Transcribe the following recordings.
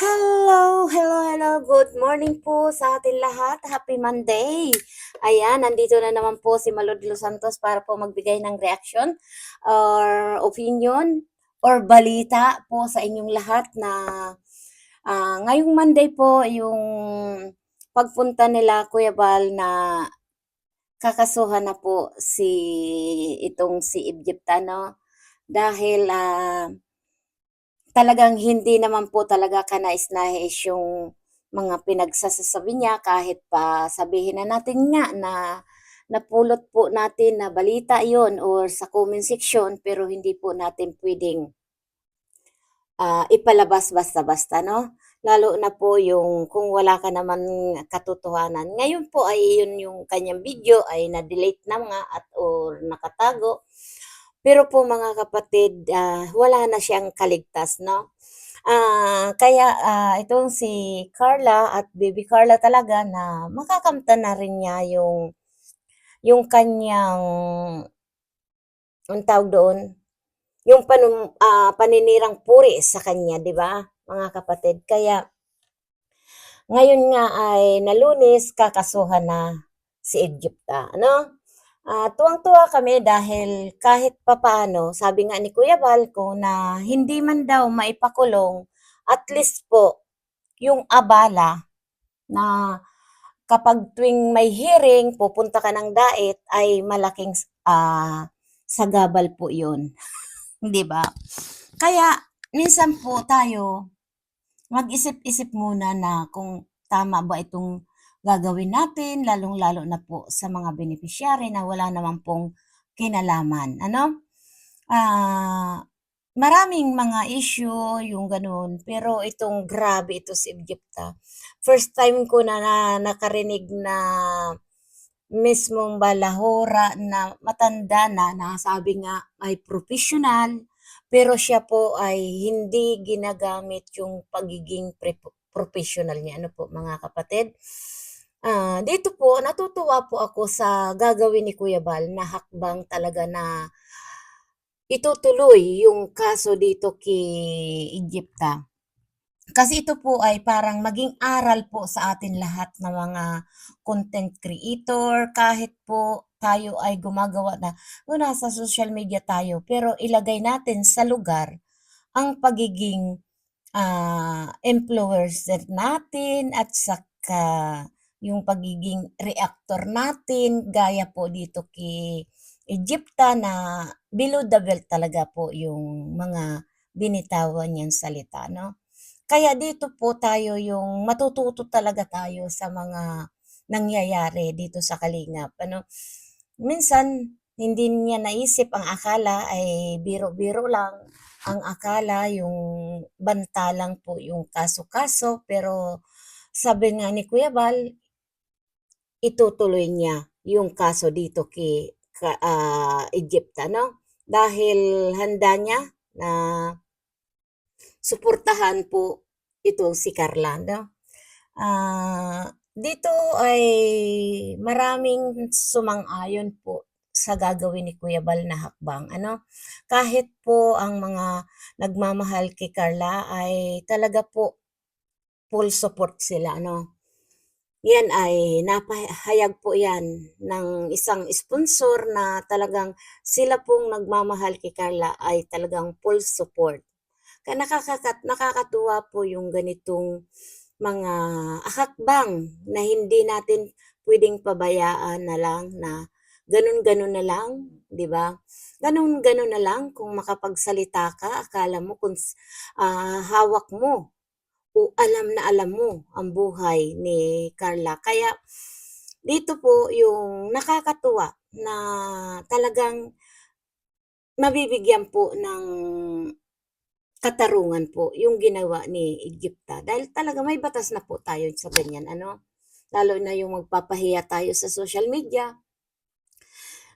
Hello, hello, hello. Good morning po sa atin lahat. Happy Monday. Ayan, nandito na naman po si Malud Los Santos para po magbigay ng reaction or opinion or balita po sa inyong lahat na ah, ngayong Monday po yung pagpunta nila Kuya Bal na kakasuhan na po si itong si Egyptano dahil ah, talagang hindi naman po talaga kanais-nais yung mga pinagsasasabi niya kahit pa sabihin na natin nga na napulot po natin na balita yon or sa comment section pero hindi po natin pwedeng ah, ipalabas basta-basta, no? Lalo na po yung kung wala ka naman katotohanan. Ngayon po ay yun yung kanyang video ay na-delete na nga at or nakatago. Pero po mga kapatid, ah, wala na siyang kaligtas, no? Ah, kaya ah, itong si Carla at baby Carla talaga na makakamtan na rin niya yung yung kanyang ang tawag doon, yung panum, ah, paninirang puri sa kanya, di ba, mga kapatid? Kaya ngayon nga ay nalunis, kakasuhan na si Egypta, ano? Ah, tuwang-tuwa kami dahil kahit papaano, sabi nga ni Kuya Bal ko na hindi man daw maipakulong, at least po, yung abala na kapag tuwing may hearing, pupunta ka ng dait, ay malaking ah, sagabal po yun. Di ba? Kaya, minsan po tayo, mag-isip-isip muna na kung tama ba itong gagawin natin, lalong-lalo na po sa mga beneficiary na wala naman pong kinalaman. Ano? Ah, maraming mga issue yung ganun, pero itong grabe ito si Egypta. First time ko na, na nakarinig na mismong balahora na matanda na, nasabi nga ay professional, pero siya po ay hindi ginagamit yung pagiging professional niya. Ano po mga kapatid? Ah, dito po, natutuwa po ako sa gagawin ni Kuya Bal na hakbang talaga na itutuloy yung kaso dito kay Egypta. Kasi ito po ay parang maging aral po sa atin lahat na mga content creator, kahit po tayo ay gumagawa na, o nasa social media tayo, pero ilagay natin sa lugar ang pagiging ah, influencer natin at saka yung pagiging reactor natin, gaya po dito kay Egypta na below the belt talaga po yung mga binitawan niyang salita, no? Kaya dito po tayo yung matututo talaga tayo sa mga nangyayari dito sa Kalingap, ano? Minsan, hindi niya naisip ang akala ay biro-biro lang. Ang akala yung banta lang po yung kaso-kaso, pero sabi nga ni Kuya Bal, itutuloy niya yung kaso dito kay ka, ah, Egypta, no? Dahil handa niya na suportahan po ito si Carla, no? Ah, dito ay maraming sumang-ayon po sa gagawin ni Kuya Bal na hakbang. Ano? Kahit po ang mga nagmamahal kay Carla ay talaga po full support sila. Ano? Yan ay napahayag po yan ng isang sponsor na talagang sila pong nagmamahal kay Carla ay talagang full support. Kaya nakakakat, nakakatuwa po yung ganitong mga hakbang na hindi natin pwedeng pabayaan na lang na ganun-ganun na lang, 'di ba? Ganun-ganun na lang kung makapagsalita ka, akala mo kung ah, hawak mo o alam na alam mo ang buhay ni Carla. Kaya dito po yung nakakatuwa na talagang mabibigyan po ng katarungan po yung ginawa ni Egypta. Dahil talaga may batas na po tayo sa ganyan, ano? Lalo na yung magpapahiya tayo sa social media.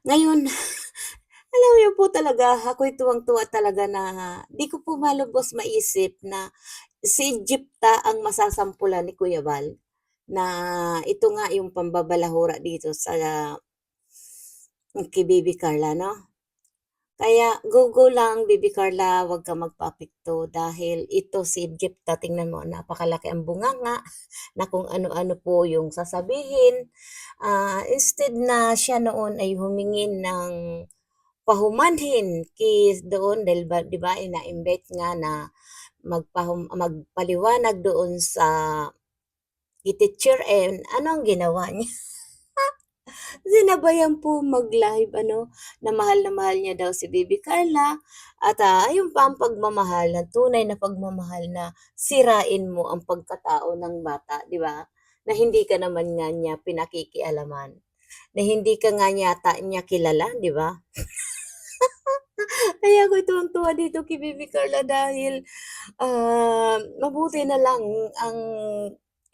Ngayon, alam niyo po talaga, ako'y tuwang-tuwa talaga na di ko po malubos maisip na si Egypta ang masasampulan ni Kuya Bal na ito nga yung pambabalahura dito sa kay Baby Carla, no? Kaya go-go lang Baby Carla, wag kang magpaapekto dahil ito si Egypta tingnan mo napakalaki ang bunganga na kung ano-ano po yung sasabihin. Ah, instead na siya noon ay humingi ng pahumanhin kay doon dahil ba 'di ba ina-invite nga na magpahum magpaliwanag doon sa i-teacher and ano ang ginawa niya? Sinabayan po mag-live ano, na mahal na mahal niya daw si Baby Carla at, ah, ayun pa ang pagmamahal na tunay na pagmamahal na sirain mo ang pagkatao ng bata, 'di ba? Na hindi ka naman nga niya pinakikialaman, na hindi ka nga yata niya kilala, 'di ba? Kaya ako'y tuwang-tuwa dito kay Baby Carla dahil, ah, mabuti na lang ang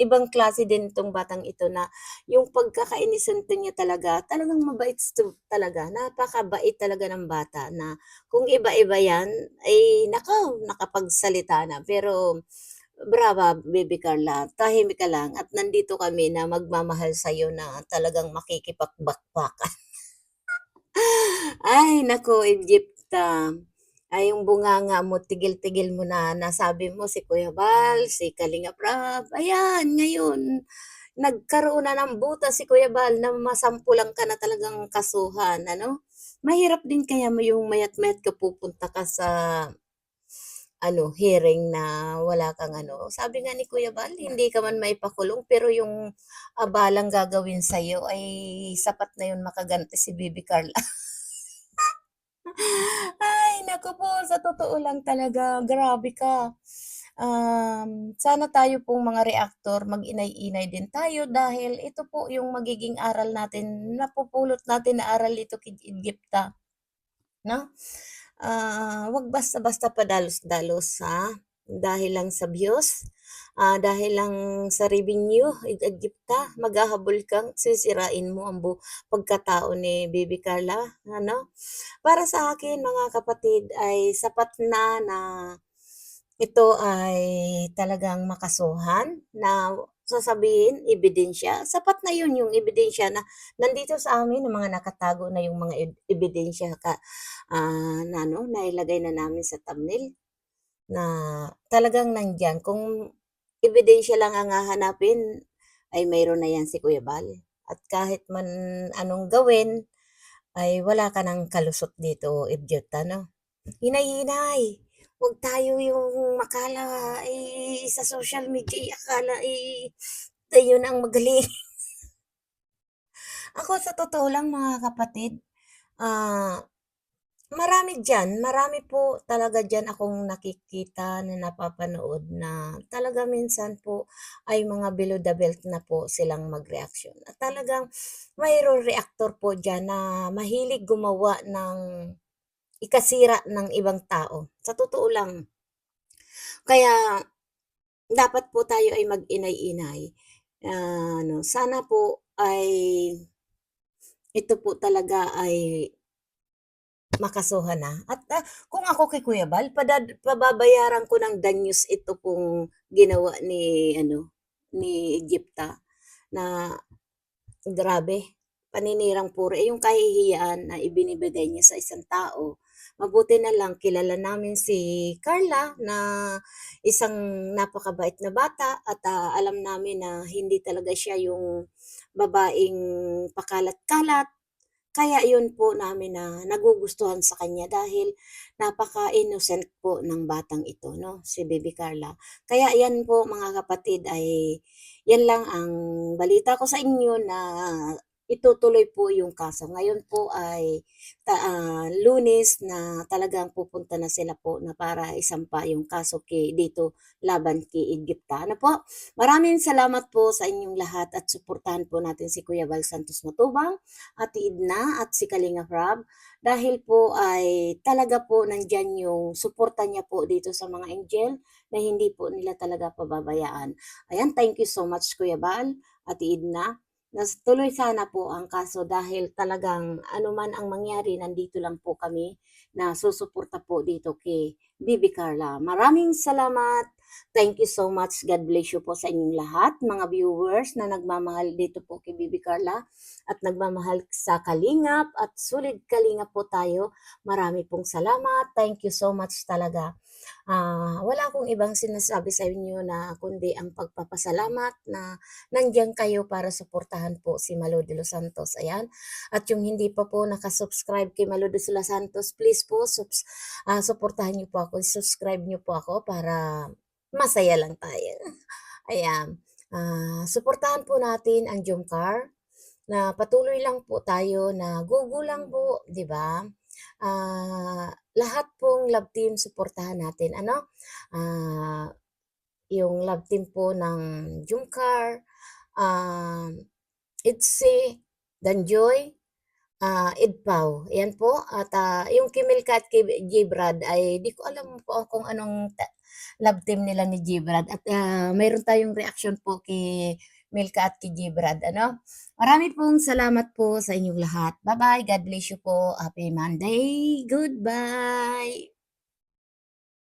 ibang klase din 'tong batang ito na yung pagkaka-inosente niya talaga, talagang mabait talaga, napakabait talaga ng bata na kung iba-iba 'yan ay naku, nakapagsalita na. Pero brava Baby Carla, tahimik ka lang at nandito kami na magmamahal sa'yo na talagang makikipagbatbakan. Ay naku, Egypta, ay yung bunganga mo tigil-tigil mo na. Nasabi mo si Kuya Bal, si Kalingap Rab, ayan ngayon nagkaroon na ng butas si Kuya Bal na masampulan ka na talagang kasuhan ano. Mahirap din kaya mo yung maya't-maya't ka pupunta ka sa ano, hearing na wala kang ano, sabi nga ni Kuya Bal hindi ka man maipakulong pero yung abalang gagawin sa'yo ay sapat na yun makaganti si Baby Carla. Ay naku po, sa totoo lang talaga grabe ka. Um, sana tayo pong mga reaktor mag-inay-inay din tayo dahil ito po yung magiging aral natin, napupulot natin na aral dito kay Egypta, 'no? Ah, 'wag basta-basta padalos-dalos ha, dahil lang sa views, ah, dahil lang sa revenue, Eg Egypta, maghahabol kang sisirain mo ang bu pagkatao ni Baby Carla, ano? Para sa akin mga kapatid ay sapat na na ito ay talagang makasuhan na sasabihin, ebidensya, sapat na yun yung ebidensya na nandito sa amin yung mga nakatago na yung mga eb ebidensya ka ah, na ano, nailagay na namin sa thumbnail na talagang nandiyan. Kung ebidensya lang ang hahanapin, ay mayroon na yan si Kuya Bal at kahit man anong gawin, ay wala ka ng kalusot dito, Egypta, 'no? Hinay-hinay, 'wag tayo yung makala, eh, sa social media, akala, eh, tayo na ang magaling. Ako sa totoo lang mga kapatid, ah, marami diyan, marami po talaga diyan akong nakikita na napapanood na talaga minsan po ay mga below the belt na po silang magreaksyon at talagang mayroong reaktor po diyan na mahilig gumawa ng ikasira ng ibang tao, sa totoo lang. Kaya dapat po tayo ay mag-inay-inay, ah, ano, sana po ay ito po talaga ay makasuhan na at, ah, kung ako kay Kuya Bal padad pababayaran ko ng danyos ito pong ginawa ni ano, ni Egypta na grabe, paninirang puri, eh, yung kahihiyan na ibinibigay niya sa isang tao. Mabuti na lang kilala namin si Carla na isang napakabait na bata at, ah, alam namin na hindi talaga siya yung babaeng pakalat-kalat. Kaya yun po namin na nagugustuhan sa kanya dahil napaka-innocent po ng batang ito 'no, si Baby Carla. Kaya yan po mga kapatid ay yan lang ang balita ko sa inyo na itutuloy po yung kaso. Ngayon po ay ta ah, Lunes na talagang pupunta na sila po na para isampa yung kaso kay dito laban kay Egypta. Ano po, maraming salamat po sa inyong lahat at suportahan po natin si Kuya Val Santos Matubang, Ate Edna at si Kalingap Rab dahil po ay talaga po nandiyan yung suporta niya po dito sa mga angel na hindi po nila talaga pababayaan. Ayan, thank you so much Kuya Bal, Ate Edna. Tuloy sana po ang kaso dahil talagang ano man ang mangyari nandito lang po kami na susuporta po dito kay Baby Carla. Maraming salamat Thank you so much. God bless you po sa inyong lahat, mga viewers na nagmamahal dito po kay Bibi Carla at nagmamahal sa Kalingap at sulit Kalingap po tayo. Marami pong salamat. Thank you so much talaga. Ah, wala akong ibang sinasabi sa inyo na kundi ang pagpapasalamat na nandiyan kayo para suportahan po si Malo de los Santos. Ayan. At yung hindi pa po nakasubscribe kay Malo de los Santos, please po subs, ah, suportahan niyo po ako. Subscribe niyo po ako para masaya lang tayo. Ayan. Ah, suportahan po natin ang Jumcar na patuloy lang po tayo na gugulang po, 'di ba? Ah, lahat pong love team suportahan natin ano? Ah, yung love team po ng Jumcar, um, Itzy, Danjoy, ah, Edpau. Ayan po at, ah, yung kay Milka at kay J Brad ay di ko alam po kung anong ta love team nila ni J Brad at, ah, mayroon tayong reaksyon po kay Milka at kay J Brad ano. Marami pong salamat po sa inyong lahat. Ba-bye, God bless you po. Happy Monday. Goodbye.